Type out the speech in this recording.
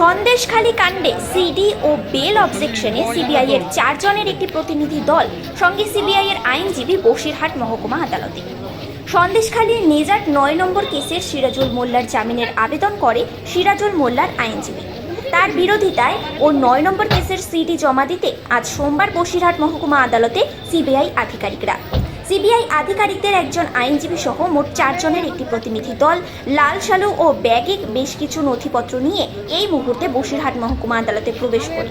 সন্দেশখালী কাণ্ডে সিডি ও বেল অবজেকশনে সিবিআই এর চারজনের একটি প্রতিনিধি দল, সঙ্গে সিবিআই এর আইনজীবী বসিরহাট মহকুমা আদালতে। সন্দেশখালীর নেজাট নয় নম্বর কেসের সিরাজুল মোল্লার জামিনের আবেদন করে সিরাজুল মোল্লার আইনজীবী। তার বিরোধিতায় ও নয় নম্বর কেসের সিডি জমা দিতে আজ সোমবার বসিরহাট মহকুমা আদালতে সিবিআই আধিকারিকরা। সিবিআই আধিকারিকদের একজন আইনজীবী সহ মোট চারজনের একটি প্রতিনিধি দল, লাল সালু ও ব্যাগে বেশ কিছু নথিপত্র নিয়ে এই মুহূর্তে বসিরহাট মহকুমা আদালতে প্রবেশ করে